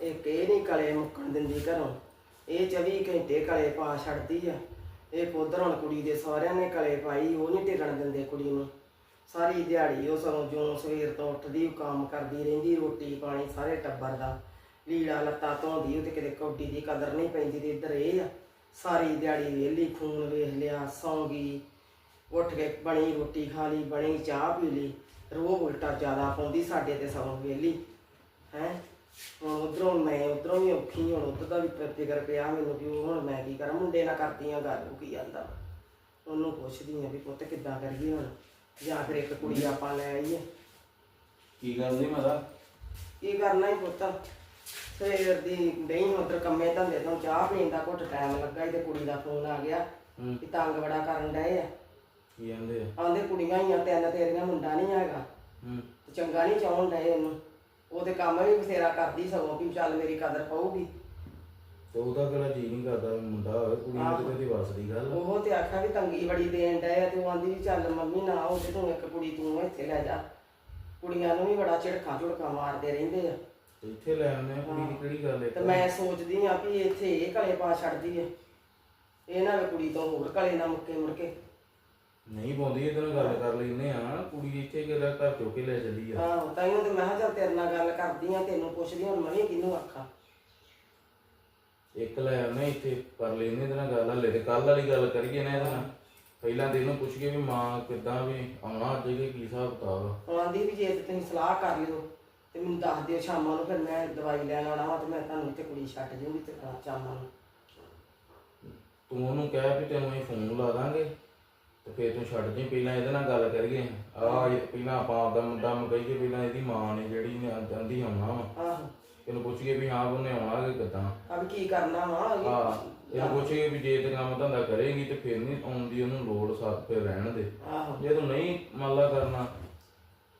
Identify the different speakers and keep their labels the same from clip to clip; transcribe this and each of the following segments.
Speaker 1: ਇਹ ਇਹ ਨਹੀਂ ਕਲੇ ਮੁੱਕਣ ਦਿੰਦੀ ਘਰੋਂ। ਇਹ 24 ਘੰਟੇ ਕਲੇ ਪਾ ਛੱਡਦੀ ਆ। ਇਹ ਉਧਰ ਹੁਣ ਕੁੜੀ ਦੇ ਸਹੁਰਿਆਂ ਨੇ ਕਲੇ ਪਾਈ, ਉਹ ਨਹੀਂ ਟਿਕਣ ਦਿੰਦੇ ਕੁੜੀ ਨੂੰ। ਸਾਰੀ ਦਿਹਾੜੀ ਉਹ ਸਗੋਂ ਜਿਉਂ ਸਵੇਰ ਤੋਂ ਉੱਠਦੀ, ਉਹ ਕੰਮ ਕਰਦੀ ਰਹਿੰਦੀ, ਰੋਟੀ ਪਾਣੀ ਸਾਰੇ ਟੱਬਰ ਦਾ। ਲੀੜਾ ਲੱਤਾ ਧੋਂਦੀ ਉਹ ਤੇ ਕਿਤੇ ਕੌਡੀ ਦੀ ਕਦਰ ਨਹੀਂ ਪੈਂਦੀ ਤੇ ਇੱਧਰ ਇਹ ਆ। ਸਾਰੀ ਦਿਹਾੜੀ ਵਿਹਲੀ, ਖੂਨ ਵੇਖ ਲਿਆ ਸੌਂਗੀ ਉੱਠ ਕੇ ਬਣੀ ਰੋਟੀ ਖਾ ਲਈ, ਬਣੀ ਚਾਹ ਪੀ ਲਈ। ਰੋਹ ਉਲਟਾ ਜ਼ਿਆਦਾ ਪਾਉਂਦੀ ਸਾਡੇ ਤੇ ਸਗੋਂ ਵਿਹਲੀ। ਹੈ? ਹੁਣ ਉਧਰੋਂ ਮੈਂ ਉਧਰੋਂ ਵੀ ਔਖੀ ਹੁਣ ਉਧਰ ਦਾ ਵੀ ਫਿਰ ਫਿਕਰ ਪਿਆ ਮੈਨੂੰ ਉਹ ਹੁਣ ਮੈਂ ਕੀ ਕਰਾਂ ਮੁੰਡੇ ਨਾਲ ਕਰਦੀ ਆ ਗੱਲ ਉਹ ਕੀ ਜਾਂਦਾ ਉਹਨੂੰ ਪੁੱਛਦੀ ਆ ਵੀ ਪੁੱਤ ਕਿੱਦਾਂ ਕਰੀਏ ਹੁਣ ਜਾਂ ਫਿਰ ਇੱਕ ਕੁੜੀ ਆਪਾਂ ਲੈ ਆਈਏ।
Speaker 2: ਕੀ ਨਹੀਂ ਮਦਾ
Speaker 1: ਕੀ ਕਰਨਾ ਹੀ ਪੁੱਤ? ਸਵੇਰ ਦੀ ਨਹੀਂ ਉਧਰ ਕੰਮੇ ਧੰਦੇ ਤੋਂ ਚਾਹ ਪੀਣ ਦਾ ਘੁੱਟ ਟਾਈਮ ਲੱਗਾ ਸੀ ਤੇ ਕੁੜੀ ਦਾ ਫੋਨ ਆ ਗਿਆ
Speaker 2: ਹੂੰ।
Speaker 1: ਕਿ ਤੰਗ ਬੜਾ ਕਰਨ ਡਏ ਆ।
Speaker 2: ਕੀ ਕਹਿੰਦੇ ਆ
Speaker 1: ਆਂਦੇ ਕੁੜੀਆਂ ਹੀ ਆ ਤਿੰਨ ਤੇਰੀਆਂ ਮੁੰਡਾ ਨਹੀਂ ਹੈਗਾ।
Speaker 2: ਹੂੰ।
Speaker 1: ਤੇ ਚੰਗਾ ਨਹੀਂ ਚਾਹੁਣ ਡਏ ਉਹਨੂੰ। ਉਹਦੇ ਕੰਮ ਵੀ ਬਥੇਰਾ ਕਰਦੀ ਸਗੋਂ ਵੀ ਚੱਲ ਮੇਰੀ ਕਦਰ ਪਊਗੀ।
Speaker 2: ਤੇ ਉਹਦਾ ਕਿਹੜਾ ਜੀ ਨਹੀਂ ਕਰਦਾ ਵੀ ਮੁੰਡਾ ਹੋਵੇ ਕੁੜੀ ਨੂੰ ਤੇ ਕਦੀ ਵਸਦੀ ਗੱਲ
Speaker 1: ਉਹ ਤੇ ਆਖਿਆ ਵੀ ਤੰਗੀ ਬੜੀ ਦੇਣ ਡਏ ਆ ਤੇ ਉਹ ਆਂਦੀ ਵੀ ਚੱਲ ਮੰਮੀ ਨਾ ਉਹਦੇ ਤੂੰ ਇੱਕ ਕੁੜੀ ਤੂੰ ਇੱਥੇ ਲੈ ਜਾ। ਕੁੜੀਆਂ ਨੂੰ ਵੀ ਬੜਾ ਝਿੜਕਾਂ ਝੁੜਕਾਂ ਮਾਰਦੇ ਰਹਿੰਦੇ ਆ।
Speaker 2: ਤੇ ਇੱਥੇ ਲੈ ਆਉਂਦੇ ਆ ਕੁੜੀ ਦੀ ਕਿਹੜੀ ਗੱਲ ਹੈ
Speaker 1: ਤੇ ਮੈਂ ਸੋਚਦੀ ਆ ਵੀ ਇੱਥੇ ਇਹ ਕਲੇ ਪਾ ਛੱਡਦੀ ਏ ਇਹ ਨਾ ਵੀ ਕੁੜੀ ਤੋਂ ਹੋਰ ਕਲੇ ਨਾ ਮੁੱਕੇ ਮੁੜ ਕੇ
Speaker 2: ਨਹੀਂ ਪਾਉਂਦੀ ਇਹਦੇ ਨਾਲ ਗੱਲ ਕਰ ਲੈਨੇ ਆ ਕੁੜੀ ਇੱਥੇ ਕਿਹੜਾ ਘਰ ਕੇ ਲੈ ਚੱਲੀ ਆ।
Speaker 1: ਹਾਂ ਤਾਈਓ ਤੇ ਮੈਂ ਕਿਹਾ ਚੱਲ ਤੇਰੇ ਨਾਲ ਗੱਲ ਕਰਦੀ ਆ ਤੈਨੂੰ ਪੁੱਛਦੀ ਹੁਣ ਮੈਂ ਵੀ ਕਿਹਨੂੰ ਆਖਾਂ।
Speaker 2: ਇੱਕ ਲੈ ਆਉਂਦੇ ਆ ਇੱਥੇ ਕਰ ਲੈਨੇ ਇਹਦੇ ਨਾਲ ਗੱਲ ਹਲੇ ਤੇ ਕੱਲ ਵਾਲੀ ਗੱਲ ਕਰੀਏ ਨਾ ਇਹਦੇ ਨਾਲ। ਪਹਿਲਾਂ ਤੇ ਇਹਨੂੰ ਪੁੱਛ ਕੇ ਵੀ ਮਾਂ ਕਿੱਦਾਂ ਵੀ ਆਉਣਾ ਅੱਜ ਕਿ ਕੀ ਹਿਸਾਬ ਕਿਤਾਬ ਆ।
Speaker 1: ਉਹ ਆਂਦੀ ਵੀ ਜੇ ਤੇ ਤੁਸੀਂ ਸਲਾਹ ਕਰ ਲਿਓ ਤੇ ਮੈਨੂੰ ਦੱਸ ਦਿਓ ਸ਼ਾਮਾਂ ਨੂੰ ਫਿਰ ਮੈਂ ਦਵਾਈ ਲੈਣ ਆਉਣਾ ਵਾ ਤੇ ਮੈਂ ਤੁਹਾਨੂੰ ਇੱਥੇ ਕੁੜੀ ਛੱਡ ਜੂੰਗੀ ਤੇ ਸ਼ਾਮਾਂ ਨੂੰ।
Speaker 2: ਤੂੰ ਉਹਨੂੰ ਕਹਿ ਵੀ ਤੈਨੂੰ ਅਸੀਂ ਫੋਨ ਲਾ ਦਾਂਗੇ। ਤੇ ਫੇਰ ਤੂੰ ਛੱਡ ਜੀ ਪਹਿਲਾਂ ਇਹਦੇ ਨਾਲ ਗੱਲ ਕਰੀਏ। ਆ ਪਹਿਲਾਂ ਆਪਾਂ ਆਪਦਾ ਮੁੰਡਾ ਕਹੀਏ ਪਹਿਲਾਂ ਇਹਦੀ ਮਾਂ ਨੇ ਜਿਹੜੀ ਨੇ ਆਂਦੀ ਆਉਣਾ ਵਾ।
Speaker 1: ਆਹੋ।
Speaker 2: ਇਹਨੂੰ ਪੁੱਛੀਏ ਵੀ ਹਾਂ ਉਹਨੇ ਆਉਣਾ ਕਿ ਕਿੱਦਾਂ।
Speaker 1: ਵੀ ਕੀ ਕਰਨਾ ਵਾ
Speaker 2: ਹਾਂ ਇਹਨੂੰ ਪੁੱਛੀਏ ਵੀ ਜੇ ਤੇ ਕੰਮ ਧੰਦਾ ਕਰੇਗੀ ਤੇ ਫਿਰ ਨਹੀਂ ਆਉਣ ਦੀ ਉਹਨੂੰ ਲੋੜ ਸਾਥ ਫਿਰ ਰਹਿਣ ਦੇ।
Speaker 1: ਆਹੋ।
Speaker 2: ਜੇ ਤੂੰ ਨਹੀਂ ਮੰਨ ਲਾ ਕਰਨਾ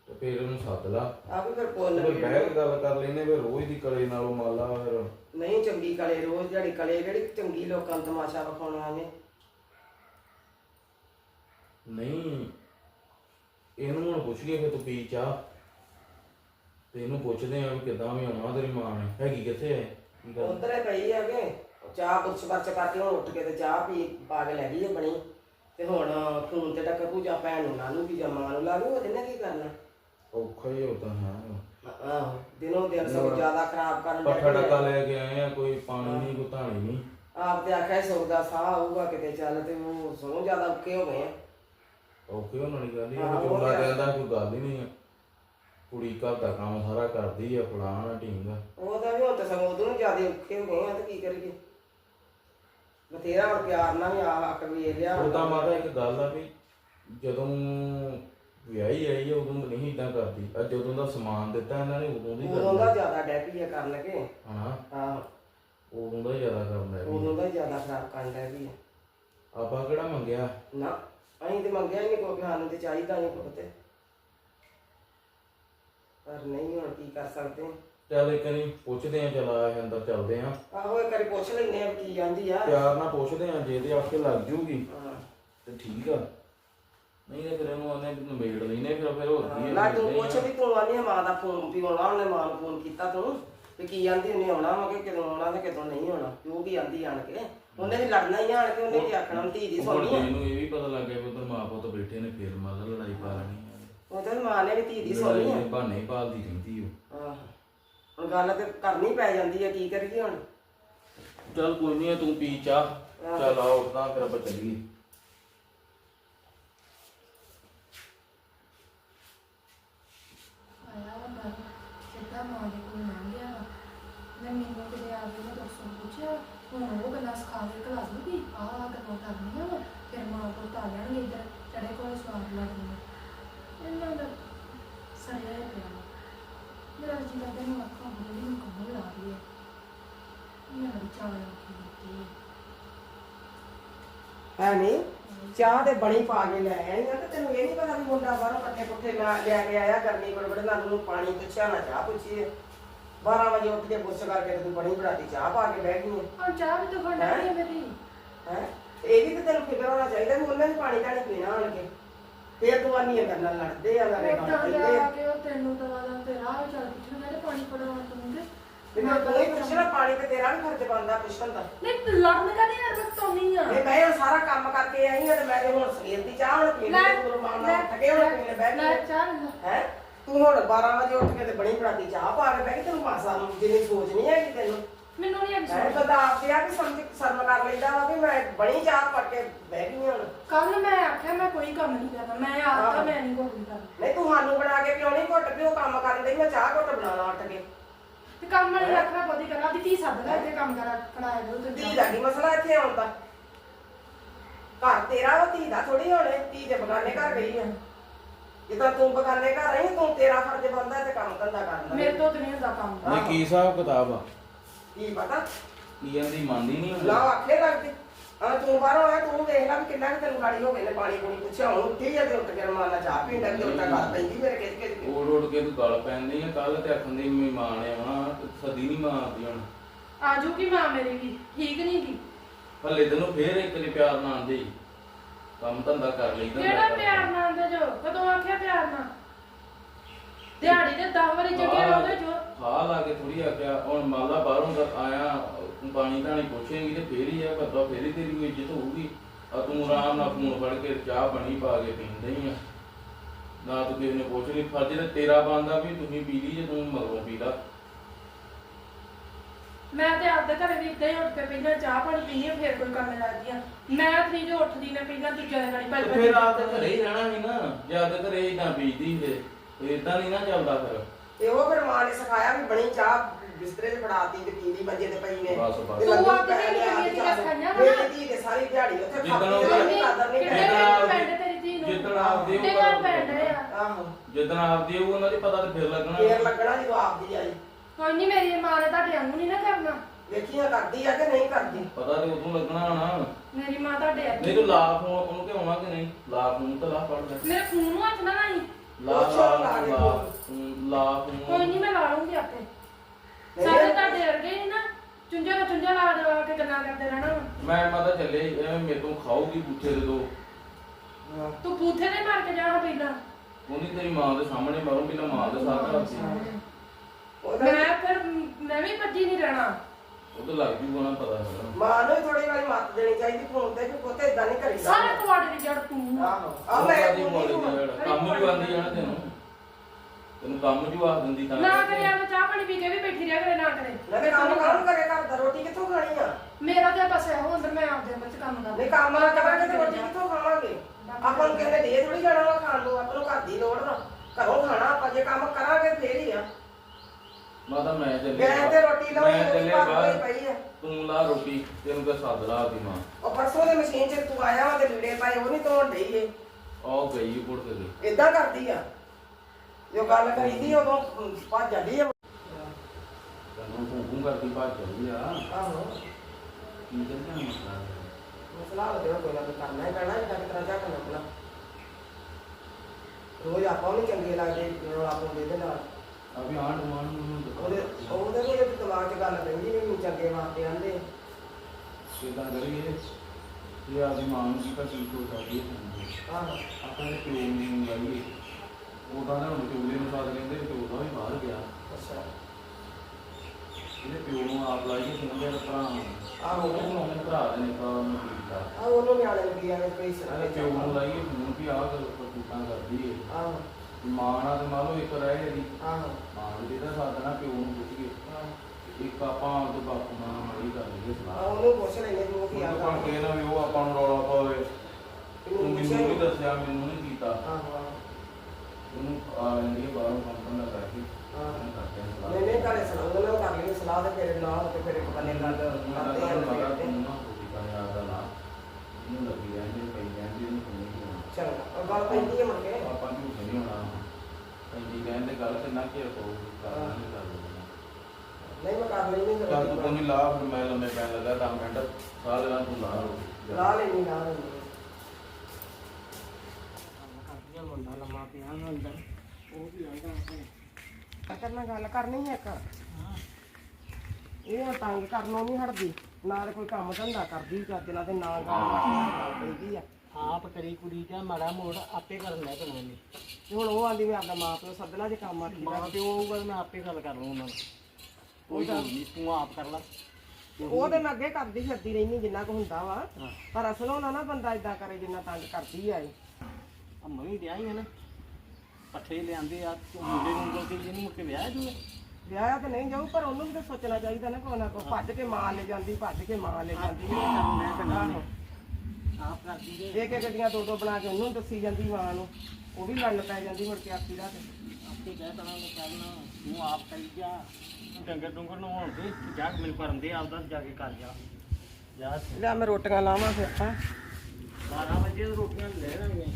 Speaker 2: ਤੇ ਫਿਰ ਉਹਨੂੰ ਸੱਦ ਲਾ।
Speaker 1: ਆ ਵੀ ਫਿਰ ਕੋਲ
Speaker 2: ਫਿਰ ਬਹਿ ਕੇ ਗੱਲ ਕਰ ਲੈਨੇ ਫਿਰ ਰੋਜ਼ ਦੀ ਕਲੇ ਨਾਲੋਂ ਮੰਨ ਲਾ ਫਿਰ।
Speaker 1: ਨਹੀਂ ਚੰਗੀ ਕਲੇ ਰੋਜ਼ ਦਿਹਾੜੀ ਕਲੇ ਕਿਹੜੀ ਚੰਗੀ ਲੋਕਾਂ ਨੂੰ ਤਮਾਸ਼ਾ ਵਿਖਾਉਣਾ ਆਵੇ
Speaker 2: ਨਹੀਂ ਇਹਨੂੰ ਹੁਣ ਪੁੱਛੀਏ ਫਿਰ ਤੂੰ ਪੀ ਚਾਹ? ਤੇ ਇਹਨੂੰ ਪੁੱਛਦੇ ਆ ਵੀ ਕਿੱਦਾਂ ਵੀ ਆਉਣਾ ਤੇਰੀ ਮਾਂ ਨੇ। ਹੈਗੀ ਕਿੱਥੇ ਹੈ ਕੀ ਗੱਲ?
Speaker 1: ਉਧਰ ਹੀ ਪਈ ਹੈਗੇ ਚਾਹ ਪੁੱਛ ਪਰਚ ਕਰਕੇ ਹੁਣ ਉੱਠ ਕੇ ਤੇ ਚਾਹ ਪੀ ਪਾ ਕੇ ਲੈ ਗਈ ਬਣੀ ਤੇ ਹੁਣ ਫੋਨ ਤੇ ਟੱਕਰ ਪੂਜਾ ਭੈਣ ਨੂੰ ਲਾ ਲੂਗੀ ਜਾਂ ਮਾਂ ਨੂੰ ਲਾ ਲੂ ਉਹਦੇ ਨਾਲ ਕੀ ਕਰਨਾ?
Speaker 2: ਔਖਾ ਹੀ ਹੁੰਦਾ ਹੈ।
Speaker 1: ਆਹੋ ਦਿਨੋਂ ਦਿਨ ਸਭ ਜ਼ਿਆਦਾ ਖਰਾਬ ਕਰਨ ਲੱਗ
Speaker 2: ਪੱਠਾ ਡੱਕਾ
Speaker 1: ਆ।
Speaker 2: ਲੈ ਕੇ ਆਏ ਆ ਕੋਈ ਪਾਣੀ ਨਹੀਂ ਕੋਈ ਧਾਣੀ ਨਹੀਂ।
Speaker 1: ਆਪ ਤੇ ਆਖਿਆ ਸੌ ਦਾ ਸਾਹ ਆਊਗਾ ਕਿਤੇ ਚੱਲ ਤੇ ਉਹ ਸੋ ਜ਼ਿਆਦਾ ਔਖੇ ਹੋ ਗਏ ਆ।
Speaker 2: ਔਖੇ ਹੋਣ ਵਾਲੀ ਗੱਲ ਹੀ
Speaker 1: ਹਾਂ, ਉਹ
Speaker 2: ਚੋਲਾ ਕਹਿੰਦਾ ਕੋਈ ਗੱਲ ਹੀ ਨਹੀਂ ਆ। ਕੁੜੀ ਘਰ ਦਾ ਕੰਮ ਸਾਰਾ ਕਰਦੀ ਆ ਫਲਾਣਾ ਢੀਂਗਾ।
Speaker 1: ਉਹ ਤਾਂ ਵੀ ਹੁਣ ਤਾਂ ਸਗੋਂ ਉਦੋਂ ਜ਼ਿਆਦਾ ਔਖੇ ਹੋ ਗਏ ਆ ਤੇ ਕੀ ਕਰੀਏ? ਬਥੇਰਾ ਹੁਣ ਪਿਆਰ ਨਾਲ ਵੀ ਆ ਹੱਕ ਵੇਖ ਲਿਆ।
Speaker 2: ਉਹ ਤਾਂ ਮਾਤਾ ਇੱਕ ਗੱਲ ਆ ਵੀ ਜਦੋਂ ਵਿਆਹੀ ਆਈ ਆ ਉਦੋਂ ਨਹੀਂ ਇਦਾਂ ਕਰਦੀ। ਆ ਜਦੋਂ ਦਾ ਸਮਾਨ ਦਿੱਤਾ ਇਹਨਾਂ ਨੇ ਉਦੋਂ ਦੀ
Speaker 1: ਉਦੋਂ ਦਾ ਜ਼ਿਆਦਾ ਡੈਪੀ ਆ ਕਰਨ ਲੱਗੇ
Speaker 2: ਹਾਂ।
Speaker 1: ਆਹੋ
Speaker 2: ਉਦੋਂ ਦਾ ਹੀ ਜ਼ਿਆਦਾ ਕਰਨ ਲੱਗ
Speaker 1: ਉਦੋਂ ਦਾ ਹੀ ਜ਼ਿਆਦਾ ਖਰਾਬ ਕਰਨ ਲੱਗ ਵੀ
Speaker 2: ਆਪਾਂ ਕਿਹੜਾ ਮੰਗਿਆ?
Speaker 1: ਨਾ। ਅਸੀਂ ਤੇ ਮੰਗਿਆ ਹੀ ਨਹੀਂ ਕੋਈ ਸਾਨੂੰ ਤੇ ਚਾਹੀਦਾ ਨਹੀਂ ਕੋਈ ਤੇ। ਪਰ ਨਹੀਂ ਹੁਣ ਕੀ ਕਰ ਸਕਦੇ
Speaker 2: ਚੱਲ ਇੱਕ ਵਾਰੀ ਪੁੱਛਦੇ ਆ ਚਲ ਆ ਅੰਦਰ ਚੱਲਦੇ ਆ।
Speaker 1: ਆਹੋ ਇੱਕ ਵਾਰੀ ਪੁੱਛ ਲੈਨੇ ਆ ਵੀ ਕੀ ਆਂਦੀ ਆ।
Speaker 2: ਪਿਆਰ ਨਾਲ ਪੁੱਛਦੇ ਆ ਜੇ ਤੇ ਆਖੇ ਲੱਗ ਜੂਗੀ
Speaker 1: ਹਾਂ।
Speaker 2: ਤੇ ਠੀਕ ਆ। ਨਹੀਂ ਤੇ ਫਿਰ ਇਹਨੂੰ ਉਹਨੇ ਨਿਬੇੜ ਲੈਨੇ ਫਿਰ ਫਿਰ ਹੋਰ ਕੀ
Speaker 1: ਨਾ ਤੂੰ ਪੁੱਛ ਵੀ ਤੂੰ ਆਨੀ ਆ ਮਾਂ ਦਾ ਫੋਨ ਵੀ ਆਉਣਾ ਉਹਨੇ ਮਾਂ ਨੂੰ ਫੋਨ ਕੀਤਾ ਤੂੰ ਵੀ ਕੀ ਆਂਦੀ ਉਹਨੇ ਆਉਣਾ ਵਾ ਕਿ ਕਦੋਂ ਆਉਣਾ ਤੇ ਕਦੋਂ ਨਹੀਂ ਆਉਣਾ ਵੀ ਉਹ ਕੀ ਆਂਦੀ ਆਣ ਕੇ। ਉਹਨੇ ਵੀ ਲੜਨਾ ਹੀ ਆਣ ਕੇ ਉਹਨੇ ਕੀ ਆਖਣਾ ਧੀ ਦੀ
Speaker 2: ਹੁਣ
Speaker 1: ਸੋਣੀ ਆ।
Speaker 2: ਇਹ ਵੀ ਪਤਾ ਲੱਗ ਗਿਆ ਵੀ ਉਧਰ ਮਾਂ ਪੁੱਤ ਬੈਠੇ ਨੇ ਫਿਰ ਲਾ ਲੜਾਈ ਪਾ ਲੈਣੀ
Speaker 1: ਉਹਦੇ ਮਾਂ ਨੇ ਵੀ ਧੀ ਦੀ
Speaker 2: ਲੜਾਈ
Speaker 1: ਸੋਣੀ ਆ
Speaker 2: ਦੇ ਬਹਾਨੇ ਹੀ ਪਾਲਦੀ ਰਹਿੰਦੀ ਉਹ।
Speaker 1: ਆਹ। ਹੁਣ ਗੱਲ ਤੇ ਕਰਨੀ ਪੈ ਜਾਂਦੀ ਆ ਕੀ ਕਰੀਏ ਹੁਣ?
Speaker 2: ਚੱਲ ਕੋਈ ਨਹੀਂ ਤੂੰ ਪੀ ਚਾਹ। ਚੱਲ ਆ ਉੱਠਦਾ ਫਿਰ ਆਪਾਂ ਚੱਲੀਏ
Speaker 3: ਆਇਆ ਵਾ ਘਰ ਸਿੱਧਾ ਮਾਂ ਦੇ ਕੋਲ ਲੰਘ ਗਿਆ ਵਾ। ਮੈਂ ਮੈਨੂੰ ਕਿਤੇ ਆ ਕੇ ਮੈਂ ਦੱਸੋ ਪੁੱਛਿਆ ਹੁਣ ਉਹ ਗੱਲਾਂ ਸਿਖਾ ਕੇ ਘਲਾ ਦੂਗੀ ਆਹ ਆਹ ਗੱਲਾਂ ਕਰਨੀਆਂ ਵਾ ਫਿਰ ਮਾਂ ਕੋਲ ਤਾਂ ਲੈਣਗੇ ਇੱਧਰ ਤੇਰੇ ਕੋਲ ਸਵਾਦ ਲੱਗਦਾ ਇਹਨਾਂ ਦਾ ਸਰਿਆ ਹੀ ਪਿਆ ਵਾ। ਮੇਰਾ ਜੀ ਲੱਗਦਾ ਨੂੰ ਅੱਖਾਂ ਬੁੱਢੀ ਨੂੰ ਕੰਨ ਲਾ ਰਹੀ ਹੈ ਇਹਨਾਂ ਦਾ ਚਾਹ ਰੱਖੀ ਦਿੱਤੀ ਹੈ
Speaker 1: ਨਹੀਂ ਚਾਹ ਤੇ ਬਣੀ ਪਾ ਕੇ ਲੈ ਆਈ ਆ ਤੇ ਤੈਨੂੰ ਇਹ ਨਹੀਂ ਪਤਾ ਵੀ ਮੁੰਡਾ ਬਾਹਰੋਂ ਪੱਠੇ ਪੁੱਠੇ ਲੈ ਲੈ ਕੇ ਆਇਆ ਗਰਮੀ ਬੜ ਬੜ ਨਾਲ ਨੂੰ ਪਾਣੀ ਪੁੱਛਿਆ ਨਾ ਚਾਹ ਪੁੱਛੀਏ। 12 ਵਜੇ ਉੱਠ ਕੇ ਪੁੱਛ ਕਰਕੇ ਤੇ ਤੂੰ ਬਣੀ ਬਣਾਤੀ ਚਾਹ ਪਾ ਕੇ ਬਹਿ ਗਈ
Speaker 3: ਹੁਣ ਚਾਹ ਵੀ ਤਾਂ ਫੜਨਾ ਹੈ ਮੇਰੀ।
Speaker 1: ਹੈ? ਇਹ ਵੀ ਤੇ ਤੈਨੂੰ ਫਿਕਰ ਹੋਣਾ ਚਾਹੀਦਾ ਵੀ ਉਹਨੇ ਪਾਣੀ ਤਾਂ ਪੀਣਾ ਆਣ ਕੇ। ਫੇਰ ਤੂੰ ਆਨੀ ਲੜਦੇ ਆ ਨਾਲੇ
Speaker 3: ਲਿਆ
Speaker 1: ਆ।
Speaker 3: ਕੇ ਉਹ ਤੈਨੂੰ ਦਵਾ ਦਾਂ ਤੇ ਰਾਹ ਚੱਲ ਪਿੱਛੇ ਮੈਂ ਤੇ ਪਾਣੀ ਫੜਾਉਣ ਤੂੰ ਤੇ
Speaker 1: ਪੁੱਛਣਾ ਪਾਣੀ ਤੇ ਤੇਰਾ ਵੀ ਫਰਜ਼ ਬਣਦਾ ਪੁੱਛਣ ਦਾ।
Speaker 3: ਨਹੀਂ ਲੜਨ ਕਦੀ ਹਰ ਵਕਤ ਆਉਣੀ ਆ।
Speaker 1: ਇਹ ਮੈਂ ਹੁਣ ਸਾਰਾ ਕੰਮ ਕਰਕੇ ਆਈ ਹਾਂ ਤੇ ਮੈਂ ਤੇ ਹੁਣ ਸਵੇਰ ਦੀ ਚਾਹ ਹੁਣ ਪੀਣੀ
Speaker 3: ਲੈ,
Speaker 1: ਤੇ ਗੁਰੂ ਮਾਨ
Speaker 3: ਲੈ,
Speaker 1: ਨਾਲ ਉੱਠ ਕੇ ਹੁਣ ਪੀਣੇ ਬਹਿ
Speaker 3: ਲੈ
Speaker 1: ਗਈ
Speaker 3: ਚਾਹ ਲੈ।
Speaker 1: ਹੈ? ਤੂੰ ਹੁਣ 12 ਵਜੇ ਉੱਠ ਕੇ ਤੇ ਬਣੀ ਬਣਾਤੀ ਚਾਹ ਪਾ ਕੇ ਬਹਿ ਗਈ ਤੈਨੂੰ ਮਾਸਾ ਜਿੰਨੀ ਸੋਚ ਨਹੀਂ ਹੈਗੀ ਤੈਨੂੰ।
Speaker 3: ਮੈਨੂੰ ਨਹੀਂ
Speaker 1: ਮੈਂ
Speaker 3: ਅਫਸੋਸ
Speaker 1: ਬੰਦਾ ਆਪਦੇ ਆਪ ਹੀ ਸਮਝ ਸ਼ਰਮ ਕਰ ਲੈਂਦਾ ਵਾ ਵੀ ਮੈਂ ਬਣੀ ਚਾਹ ਪਾ ਕੇ ਬਹਿ ਗਈ ਹੁਣ।
Speaker 3: ਕੱਲ ਮੈਂ ਆਖਿਆ ਮੈਂ ਕੋਈ ਕੰਮ ਨਹੀਂ ਕਰਨਾ ਮੈਂ ਆਖਤਾ ਮੈਂ ਨਹੀਂ ਕੋਈ ਕਰਨਾ।
Speaker 1: ਨਹੀਂ ਤੂੰ ਸਾਨੂੰ ਬਣਾ ਕੇ ਕਿਉਂ ਨਹੀਂ ਘੁੱਟ ਉਹ ਕੰਮ ਕਰਨ ਦੇ ਮੈਂ ਚਾਹ ਘੁੱਟ ਬਣਾਉਣਾ ਉੱਠ ਕੇ।
Speaker 3: ਤੇ ਕੰਮ ਵਾਲੀ ਰੱਖਣਾ ਬਹੁਤੀ ਕਰਨਾ ਦੀ ਧੀ ਸੱਦ ਲੈ ਇੱਥੇ ਕੰਮ ਕਰਾ ਕਰਾਇਆ ਦੋ ਤੇ
Speaker 1: ਧੀ ਦਾ ਕੀ ਮਸਲਾ ਇੱਥੇ ਆਉਣ ਦਾ? ਘਰ ਤੇਰਾ ਵਾ ਧੀ ਦਾ ਥੋੜੀ ਹੋਣੇ ਧੀ ਦੇ ਬਗਾਨੇ ਘਰ ਗਈ ਆ। ਜਿੱਦਾਂ ਤੂੰ ਬਗਾਨੇ ਘਰ ਰਹੀ ਤੂੰ ਤੇਰਾ ਫਰਜ਼ ਬਣਦਾ ਤੇ ਕੰਮ ਧੰਦਾ ਕਰਨਾ
Speaker 3: ਮੇਰੇ ਤੋਂ ਤੇ ਨਹੀਂ ਹੁੰਦਾ ਕੰਮ।
Speaker 2: ਨਹੀਂ ਕੀ ਹਿਸਾਬ ਕਿਤਾਬ ਆ?
Speaker 1: ਕੀ ਪਤਾ?
Speaker 2: ਕੀ ਕਹਿੰਦੀ ਮੰਨਦੀ ਨਹੀਂ
Speaker 1: ਲਾ ਆਖੇ ਲੱਗਦੀ ਆ ਤੂੰ ਬਾਹਰੋਂ ਆਇਆ ਤੂੰ ਵੇਖ ਲੈ ਵੀ ਕਿੰਨਾ ਕਿ ਤੈਨੂੰ ਗਾੜੀ ਹੋ ਗਈ ਨੇ ਪਾਣੀ ਪੂਣੀ ਪੁੱਛਿਆ ਹੁਣ ਉੱਠੀ ਆ ਤੇ ਉੱਠ ਕੇ ਰਮਾਨਾ ਚਾਹ ਪੀਂਦਾ ਤੇ ਉੱਟਾ ਗੱਲ ਪੈਂਦੀ ਮੇਰੇ ਕਿਸ ਕਿਸ
Speaker 2: ਉੜ ਉੜ ਕੇ ਤੂੰ ਗੱਲ ਪੈਂਦੀ ਆ ਕੱਲ ਤੇ ਆਖਣ ਦੀ ਮਹਿਮਾਨ ਆਉਣਾ ਤੇ ਸਦੀ ਨਹੀਂ ਮਾਰਦੀ ਹੁਣ।
Speaker 3: ਆਜੂ ਕੀ ਮਾਂ ਮੇਰੀ ਵੀ ਠੀਕ ਨਹੀਂ ਕੀ
Speaker 2: ਹਲੇ ਤੈਨੂੰ ਫੇਰ ਇੱਕ ਨੇ ਪਿਆਰ ਨਾਲ ਆਂਦੇ ਕੰਮ ਧੰਦਾ ਕਰ ਲਈਦਾ
Speaker 3: ਕਿਹੜਾ
Speaker 2: ਹੁੰਦਾ
Speaker 3: ਪਿਆਰ ਨਾਲ ਆਂਦੇ ਜੋ ਕਦੋਂ ਆਖਿਆ ਪਿਆਰ ਨਾਲ? ਦਿਹਾੜੀ ਦੇ 10 ਵਾਰੀ ਜਗੇ ਉਹਦੇ ਜੋ
Speaker 2: ਹਾਂ ਲਾ ਕੇ ਥੋੜੀ ਆਖਿਆ ਹੁਣ ਮਾਲਾ ਬਾਹਰੋਂ ਦਾ ਆਇਆ ਤੂੰ ਪਾਣੀ ਧਾਣੀ ਪੁੱਛੇਂਗੀ ਤੇ ਫੇਰ ਹੀ ਆ ਪਤਾ ਫੇਰ ਹੀ ਤੇਰੀ ਕੋਈ ਇੱਜ਼ਤ ਹੋਊਗੀ। ਆ ਤੂੰ ਆਰਾਮ ਨਾਲ ਫੋਨ ਫੜ ਕੇ ਚਾਹ ਬਣੀ ਪਾ ਕੇ ਪੀਂਦੇ ਹੀ ਆ। ਨਾ ਤੂੰ ਕਿਸੇ ਨੇ ਪੁੱਛ ਲਈ ਫਰਜ਼ ਤੇ ਤੇਰਾ ਬੰਦਾ ਵੀ ਤੁਸੀਂ ਪੀ ਲਈ ਜੇ ਤੂੰ ਮਗਰੋਂ ਪੀ ਲਾ।
Speaker 3: ਮੈਂ ਤੇ ਆਪਦੇ ਘਰੇ ਵੀ ਇਦਾਂ ਹੀ ਉੱਠ ਕੇ ਪਹਿਲਾਂ ਚਾਹ ਪਾਣੀ ਪੀਣੀ ਫਿਰ ਕੋਈ ਕੰਮ ਲੱਗਦੀ ਆ ਮੈਂ ਥਰੀ ਜੋ ਉੱਠਦੀ ਨੇ ਪਹਿਲਾਂ ਦੂਜਿਆਂ ਦੇ ਨਾਲ
Speaker 2: ਤੇ ਫੇਰ ਆਪਦੇ ਘਰੇ ਹੀ ਰਹਿਣਾ ਸੀ ਨਾ। ਜੇ ਆਪਦੇ ਘਰੇ ਇਦਾਂ ਪੀਦੀ ਫੇ ਇਦਾਂ ਨਹੀਂ ਨਾ ਚੱਲਦਾ ਫਿਰ।
Speaker 1: ਤੇ ਉਹ ਫਿਰ ਮਾਂ ਨੇ ਸਿਖਾਇਆ ਵੀ ਬਣੀ ਚਾਹ ਬਿਸਤਰੇ 'ਚ ਫੜਾਤੀ ਤੇ ਪੀਲੀ ਮੰਜੇ ਤੇ ਪਈ ਨੇ।
Speaker 2: ਬਸ, ਬਸ।
Speaker 1: ਤੇ
Speaker 3: ਤੂੰ
Speaker 1: ਲੰਮੀ
Speaker 3: ਆਪਣੀ
Speaker 1: ਪੈ ਲਿਆ
Speaker 3: ਕੁੜੀਆਂ ਦੀਆਂ
Speaker 1: ਤੇ
Speaker 3: ਸਿਖਾਈਆਂ ਵਾ।
Speaker 1: ਮੇਰੀ ਧੀ ਤੇ ਸਾਰੀ ਦਿਹਾੜੀ ਉੱਥੇ
Speaker 2: ਜਿੱਦਣ
Speaker 1: ਖਾਪੀ
Speaker 2: ਉਹਦੀ-
Speaker 1: ਤੇ ਕਾਦਰ ਨਹੀਂ
Speaker 3: ਕਿਹੜੇ
Speaker 1: ਕਰਦਾ
Speaker 3: ਵੇਲੇ ਪਿੰਡ ਤੇਰੀ ਧੀ ਨੂੰ?
Speaker 2: ਜਿੱਦਣ ਆਪਦੀ
Speaker 3: ਤੇ ਘਰ ਪੈਣ ਡਏ ਆ?
Speaker 1: ਆਹੋ।
Speaker 2: ਜਿੱਦਣ ਆਪਦੀ ਉਹ ਉਹਨਾਂ ਦੀ ਪਤਾ ਤੇ ਫਿਰ ਲੱਗਣਾ।
Speaker 1: ਫੇਰ ਲੱਗਣਾ ਜਦੋਂ ਆਪਦੀ ਆਈ।
Speaker 3: ਕੋਈ ਨਹੀਂ ਮੇਰੀ ਮਾਂ ਨੇ ਤੁਹਾਡੇ ਵਾਂਗੂ ਨਹੀਂ ਨਾ ਕਰਨਾ।
Speaker 1: ਵੇਖੀਆਂ ਕਰਦੀ ਆ ਕਿ ਨਹੀਂ ਕਰਦੀ?
Speaker 2: ਪਤਾ ਤੇ ਉਦੋਂ ਲੱਗਣਾ ਹੋਣਾ।
Speaker 3: ਮੇਰੀ ਮਾਂ ਤੁਹਾਡੇ
Speaker 2: ਨਹੀਂ
Speaker 3: ਅੱਗੇ
Speaker 2: ਤੂੰ ਲਾ ਫੋਨ ਉਹਨੂੰ ਕਿ ਆਉਣਾ ਕਿ ਨਹੀਂ? ਲਾ ਫੋਨ ਤੇ ਲਾ ਫੜ ਲੈ।
Speaker 3: ਮੇਰੇ ਫੋਨ ਨੂੰ ਹੱਥ ਨਾ ਲਾਈ।
Speaker 2: ਲਾ ਲਾ
Speaker 1: ਲਾ
Speaker 2: ਲਾ
Speaker 3: ਕੋਈ ਨਹੀਂ ਮੈਂ ਲਾ ਲੂੰਗੀ ਆਪੇ। ਸਾਰੇ ਤੁਹਾਡੇ ਵਰਗੇ ਹੀ ਨਾ ਚੁੰਝਾ ਨਾ ਚੁੰਝਾ ਲਾ ਦਵਾ ਕੇ ਗੱਲਾਂ ਕਰਦੇ ਰਹਿਣਾ ਵਾ।
Speaker 2: ਮੈਂ ਮਾਤਾ ਚੱਲੇ ਐਵੇਂ ਮੇਰੇ ਤੋਂ ਖਾਊਗੀ ਪੁੱਛੇ ਦੇ ਦੋ।
Speaker 1: ਹਾਂ।
Speaker 3: ਤੂੰ ਬੂਥੇ ਦੇ ਮਾਰ ਕੇ ਜਾਣਾ ਪਹਿਲਾਂ।
Speaker 2: ਉਹਨੀ ਤੇਰੀ ਮਾਂ ਦੇ ਸਾਹਮਣੇ ਮਾਰੂ ਪਹਿਲਾਂ ਮਾਂ ਦੇ ਸਾਥ ਰੱਖੀ।
Speaker 1: ਉਹਦਾ
Speaker 3: ਮੈਂ ਫਿਰ ਮੈਂ ਵੀ ਭੱਜੀ ਨਹੀਂ ਰਹਿਣਾ।
Speaker 2: ਉਹ ਤਾਂ ਲੱਗ ਜੂਗਾ ਨਾ ਪਤਾ ਫਿਰ
Speaker 1: ਮਾਂ ਨੂੰ ਥੋੜੀ ਵਾਰੀ ਮੱਤ ਦੇਣੀ ਚਾਹੀਦੀ ਫੋਨ ਤੇ ਕਿ ਪੁੱਤ ਇਦਾਂ ਨਹੀਂ ਕਰੀਦਾ।
Speaker 3: ਸਾਰੇ ਤੁਹਾਡੇ ਦੀ ਜੜ ਤੂੰ। ਆ।
Speaker 1: ਆਹੋ ਆ ਮੈਂ
Speaker 2: ਦੀ
Speaker 1: ਬੋਲੀ
Speaker 2: ਬੋਲੀ
Speaker 1: ਨੂੰ
Speaker 2: ਜਿਹੜਾ ਕੰਮ ਜੂ ਆਂਦੀ ਆ ਨਾ ਤੈਨੂੰ। ਤੈਨੂੰ ਕੰਮ ਜੂ ਆ ਦਿੰਦੀ ਤਾਂ
Speaker 3: ਨਾ ਕਰੇ ਆ ਚਾਹ ਪਾਣੀ ਪੀ ਕੇ ਵੀ ਬੈਠੀ ਰਿਹਾ ਕਰੇ ਨਾ ਕਰੇ।
Speaker 1: ਨਾ ਤੇ ਕੰਮ ਕੌਣ ਕਰੇ? ਘਰ ਦਾ ਰੋਟੀ ਕਿੱਥੋਂ ਖਾਣੀ ਆ?
Speaker 3: ਮੇਰਾ ਤੇ ਬਸ ਇਹੋ ਅੰਦਰ ਮੈਂ ਆਪਦੇ ਅੰਦਰ ਚ ਕੰਮ ਕਰਦਾ।
Speaker 1: ਨਹੀਂ ਕੰਮ ਨਾ ਕਰਾਂਗੇ ਤੇ ਰੋਟੀ ਕਿੱਥੋਂ ਖਾਵਾਂਗੇ? ਆਪਾਂ ਨੂੰ ਕਹਿੰਦੇ ਦੇ ਥੋੜੀ ਜਾਣਾ ਵਾ ਖਾਣ ਨੂੰ ਆਪਾਂ ਨੂੰ ਘਰ ਦੀ ਲੋੜ ਵਾ। ਘਰੋਂ ਖਾਣਾ ਆਪਾਂ ਜੇ ਕੰਮ ਕਰਾਂਗੇ ਫੇਰ ਹੀ ਆ।
Speaker 2: ਮਾਤਾ ਮੈਂ ਚੱਲੇ
Speaker 1: ਮੈਂ ਤੇ ਰੋਟੀ ਲਾਉਣੀ
Speaker 2: ਮੈਂ ਚੱਲੇ
Speaker 1: ਬਾਹਰ। ਪਈ ਆ।
Speaker 2: ਤੂੰ ਲਾ ਰੋਟੀ ਤੈਨੂੰ ਤਾਂ ਸੱਦ ਲਾ ਆਪਦੀ ਮਾਂ।
Speaker 1: ਉਹ ਪਰਸੋਂ ਦੇ ਮਸ਼ੀਨ 'ਚ ਤੂੰ ਆਇਆ ਵਾ ਤੇ ਲੀੜੇ ਪਾਏ ਉਹ ਨਹੀਂ ਧੋਣ ਡਈ ਏ।
Speaker 2: ਆਹ ਗਈ ਕੁੜ ਕੇ ਗਈ
Speaker 1: ਇਦਾਂ ਕਰਦੀ ਆ। ਜੋ ਗੱਲ ਕਰੀਦੀ ਉਦੋਂ ਭੱਜ ਜਾਂਦੀ ਆ।
Speaker 2: ਤੈਨੂੰ ਹੁਕਮ ਕਰਦੀ ਭੱਜ ਚੱਲੀ ਆ।
Speaker 1: ਆਹੋ।
Speaker 2: ਕੀ ਕਹਿੰਦੇ ਮਸਲਾ
Speaker 1: ਮਸਲਾ ਗਿਆ ਕੋਈ ਨਾ ਕੋਈ ਕਰਨਾ ਹੀ ਪੈਣਾ ਇਦਾਂ ਕਿਤਰਾ ਜਾ ਕੇ ਆਪਣਾ ਰੋਜ਼ ਆਪਾਂ ਨੂੰ ਚੰਗੇ ਲੱਗਦੇ ਰੋਲਾ ਪਾਉਂਦੇ ਦੇ ਨਾਲ।
Speaker 2: ਅਭੀ ਆਂਡ ਮਾਨ ਨੂੰ
Speaker 1: ਉਹਦੇ ਉਹਦੇ ਕੋਲ ਵੀ ਦਿਮਾਗ 'ਚ ਗੱਲ ਪੈਂਦੀ ਚੰਗੇ ਵਾਸਤੇ ਆਂਦੇ
Speaker 2: ਕਿਦਾਂ ਕਰੀਏ? ਇਹ ਆਦੀ ਮਾਂ ਨੂੰ ਕੀ ਕੀ ਕੋ ਕਰਦੀ
Speaker 1: ਆਹੋ
Speaker 2: ਆਪਾਂ ਨੇ ਪਿਓ ਨੂੰ ਲਾਈਏ। ਉਹਦਾ ਨਾ ਹੁਣ ਚੋਲੇ ਨੂੰ ਸਾਥ ਕਹਿੰਦੇ ਪਿਓ ਦਾ ਵੀ ਬਾਹਰ ਗਿਆ।
Speaker 1: ਅੱਛਾ।
Speaker 2: ਇਹਦੇ ਪਿਓ ਨੂੰ ਆਪ ਲਾਈਏ ਕਹਿੰਦੇ ਆ ਭਰਾ ਨੂੰ
Speaker 1: ਆਹੋ
Speaker 2: ਉਹ ਨੂੰ ਆਪਣੇ ਭਰਾ ਦੇ ਨੇ ਭਰਾ ਨੂੰ ਕੀਤਾ।
Speaker 1: ਆ ਉਹਨੂੰ ਨਿਆਣੇ ਨੂੰ ਕੀ ਆਵੇ ਕੋਈ
Speaker 2: ਅਰੇ
Speaker 1: ਸਰੇ
Speaker 2: ਪਿਓ ਨੂੰ ਹੁਣ ਵੀ ਗੱਲ ਕਰਦੀ ਮਾਂ ਨਾਲ ਮੰਨ ਲਓ ਇੱਕ ਰਹਿ ਇਹਦੀ
Speaker 1: ਆਹੋ।
Speaker 2: ਮਾਂ ਸਾਥ ਨਾ ਪਿਓ ਨੂੰ ਪੁੱਛ ਕੇ ਇੱਕ ਆਪਾਂ ਆਪਦੇ ਬਾਪੂ ਨਾਲ ਮੜੀ ਕਰ ਸਲਾਹ
Speaker 1: ਉਹਨੂੰ ਪੁੱਛ ਲੈਣੇ ਤੂੰ ਕੀ
Speaker 2: ਉਹ
Speaker 1: ਆਂਦਾ
Speaker 2: ਤਾਂ ਕੇ ਨਾ ਵੀ ਉਹ ਆਪਾਂ ਨੂੰ ਰੌਲਾ ਪਾਵੇ। ਤੂੰ ਮੈਨੂੰ ਨਹੀਂ। ਦੱਸਿਆ ਮੈਨੂੰ ਨਹੀਂ ਕੀਤਾ।
Speaker 1: ਆਹੋ ਆਹੋ
Speaker 2: ਉਹਨੂੰ ਆ ਲੈਂਦੀ ਹੈ ਬਾਹਰੋਂ ਕੰਮ ਕਰਨਾ ਕਰਕੇ
Speaker 1: ਹਾਂ।
Speaker 2: ਉਹਨੂੰ ਕਰਦੇ ਹਾਂ ਸਲਾਹ।
Speaker 1: ਨਹੀਂ ਨਹੀਂ ਘਰੇ ਸੁਣਾ ਉਹਨਾਂ ਨੂੰ ਕਰ ਲਈ ਸਲਾਹ ਤੇ ਫਿਰ ਨਾ ਤੇ ਫਿਰ ਇੱਕ ਬੰਨੇ ਗੱਲ
Speaker 2: ਮੈਂ
Speaker 1: ਕਰਦੇ ਆ ਫਿਰ
Speaker 2: ਤੂੰ ਕੋਈ ਲੱਗੀ ਹੈ, ਕੋਈ
Speaker 1: ਚੰਗਾ ਉਹ ਗੱਲ ਪੈਂਦੀ ਹੈ ਮੁੜ ਕੇ।
Speaker 2: ਆਪਾਂ ਨੂੰ ਨਹੀਂ ਹੋਣਾ। ਪੈਂਦੀ ਕਹਿੰਦੇ ਗੱਲ ਤੇ ਨਾ ਕਿ ਕੋ ਕਰਨਾ ਨਹੀਂ ਕਰ ਲੈਣਾ
Speaker 1: ਨਹੀਂ ਮੈਂ ਕਰ ਲੈਣੀ
Speaker 2: ਚੱਲ ਤੂੰ ਕੋਈ ਲਾ ਫਿਰ ਮੈਂ ਲੰਮੇ ਪੈਣ ਲੱਗਾ 10 ਮਿੰਟ। ਸਾਹ ਲੈਣਾ ਤੂੰ ਲਾ
Speaker 1: ਲਾ ਲੈਣੀ ਲਾ ਲੈਣੀ ਕਰਦੀਆਂ ਮੁੰਡਾ ਲੰਮਾ ਪਿਆ ਨਾ ਅੰਦਰ। ਉਹ ਵੀ ਆਏਗਾ ਆਪਣੇ। ਕਰਨਾ ਗੱਲ ਕਰਨੀ ਹੈ ਇੱਕ। ਇਹ ਤੰਗ ਕਰਨੋਂ ਨਹੀਂ ਹਟਦੀ। ਨਾਲ ਕੋਈ ਕੰਮ ਧੰਦਾ ਕਰਦੀ ਚੱਜ ਨਾਲ ਤੇ ਨਾ ਗੱਲ ਪੈਂਦੀ ਆ।
Speaker 4: ਆਪ ਕਰੀ ਕੁੜੀ ਜਾਂ ਮਾੜਾ ਮੋੜ ਆਪੇ ਕਰਨ ਲੈ ਪੈਣਾ ਨਹੀਂ
Speaker 1: ਤੇ ਹੁਣ ਉਹ ਆਂਦੀ ਮੈਂ ਆਪਦਾ ਮਾਂ ਪਿਓ ਸੱਦਣਾ ਜੇ ਕੰਮ ਆਖੀ
Speaker 4: ਮਾਂ ਪਿਓ ਹੋਊਗਾ ਤਾਂ ਮੈਂ ਆਪੇ ਗੱਲ ਕਰ ਲਵਾਂ ਉਹਨਾਂ ਨਾਲ। ਕੋਈ ਗੱਲ ਨਹੀਂ ਤੂੰ ਆਪ ਕਰ ਲੈ।
Speaker 1: ਉਹ ਤੇ ਮੈਂ ਅੱਗੇ ਕਰਦੀ ਫਿਰਦੀ ਰਹਿਨੀ ਜਿੰਨਾ ਕੁ ਹੁੰਦਾ ਵਾ।
Speaker 4: ਹਾਂ।
Speaker 1: ਪਰ ਅਸਲ ਹੋਣਾ ਨਾ ਬੰਦਾ ਇਦਾਂ ਕਰੇ ਜਿੰਨਾ ਤੰਗ ਕਰਦੀ ਆ ਇਹ।
Speaker 4: ਆ ਮੈਂ ਵੀ ਡਿਆ ਹੀ ਆ ਨਾ ਪੱਠੇ ਲਿਆਂਦੇ ਆ ਤੂੰ ਮੁੰਡੇ ਨੂੰ ਉਂਗਲ ਤੇ ਜਿਹਨੂੰ ਮੁੜ ਕੇ ਵਿਆਹ ਜੂਗਾ
Speaker 1: ਵਿਆਹ ਤੇ ਨਹੀਂ ਜਾਊ ਪਰ ਉਹਨੂੰ ਵੀ ਤਾਂ ਸੋਚਣਾ ਚਾਹੀਦਾ ਨਾ ਕੋਈ ਨਾ ਕੋਈ। ਭੱਜ ਕੇ ਮਾਂ ਲੈ ਜਾਂਦੀ ਭੱਜ ਕੇ ਮਾਂ ਲੈ ਜਾਂਦੀ।
Speaker 4: ਮੈਂ ਕਰਨਾ
Speaker 1: ਆਹੋ
Speaker 4: ਆਪ ਕਰਦੀ ਜੇ।
Speaker 1: ਇੱਕ ਇੱਕ ਗੱਡੀਆਂ ਦੋ ਦੋ ਬਣਾ ਕੇ ਉਹਨੂੰ ਦੱਸੀ ਜਾਂਦੀ ਮਾਂ ਨੂੰ। ਉਹ ਵੀ ਲੜਨ ਪੈ ਜਾਂਦੀ ਮੁੜ ਕੇ ਆਪੀ ਰਾਤ
Speaker 4: ਆਪੇ ਕਹਿ ਤਾ ਉਹ ਕਰਨਾ ਤੂੰ ਆਪ ਕਰੀ ਜਾ। ਤੂੰ ਡੰਗਰ ਡੁੰਗਰ ਨੂੰ ਹੋਣ ਦੇ ਤੂੰ ਜਾ ਕੇ ਮੈਨੂੰ ਕਰਨ ਦੇ ਆਪਦਾ ਜਾ ਕੇ ਕਰ ਜਾ। ਜਾ
Speaker 1: ਲੈ ਮੈਂ ਰੋਟੀਆਂ ਲਾਵਾਂ ਫਿਰ ਤਾਂ
Speaker 4: 12 ਵਜੇ ਰੋਟੀਆਂ ਲੈ ਲਾਂਗੇ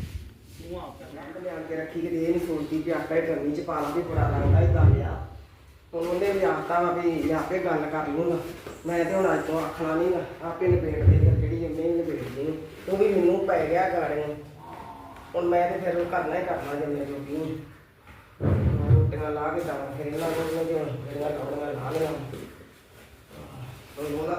Speaker 4: ਤੂੰ ਆਪ ਕਰ। ਲੈ
Speaker 1: ਲਿਆਣ ਕੇ ਰੱਖੀ ਕਿ ਇਹ ਨਹੀਂ ਸੋਚਦੀ ਕਿ ਆਟਾ ਹੀ ਗਰਮੀ ਚ ਪਾ ਲਾ ਵੀ ਬੁਰਾ ਲੱਗਦਾ ਇਦਾਂ ਲਿਆ ਹੁਣ ਉਹਨੇ ਵੀ ਆਖਤਾ ਵਾ ਵੀ ਮੈਂ ਆਪੇ ਗੱਲ ਕਰ ਲੂੰਗਾ। ਮੈਂ ਤੇ ਹੁਣ ਅੱਜ ਤੋਂ ਆਖਣਾ ਨਹੀਂ ਆਪੇ ਨਿਬੇੜ ਦੇ ਜਿਹੜੀ ਜਿੰਮੇ ਨਿਬੇੜਦੀ ਨੂੰ ਉਹ ਵੀ ਮੈਨੂੰ ਪੈ ਗਿਆ ਗਾੜੀਆਂ। ਹੁਣ ਮੈਂ ਤੇ ਫਿਰ ਕਰਨਾ ਹੀ ਕਰਨਾ ਜਿੰਨੇ ਜੋਗੀ ਨੂੰ। ਰੋਟੀਆਂ ਲਾ ਕੇ ਦਵਾਂ ਫਿਰ ਇਹਨਾਂ ਨੂੰ ਜਿਉਂ ਜਿਹੜੀਆਂ ਕੱਪੜੀਆਂ ਲਾ ਲਿਆ ਹੁਣ ਉਹਦਾ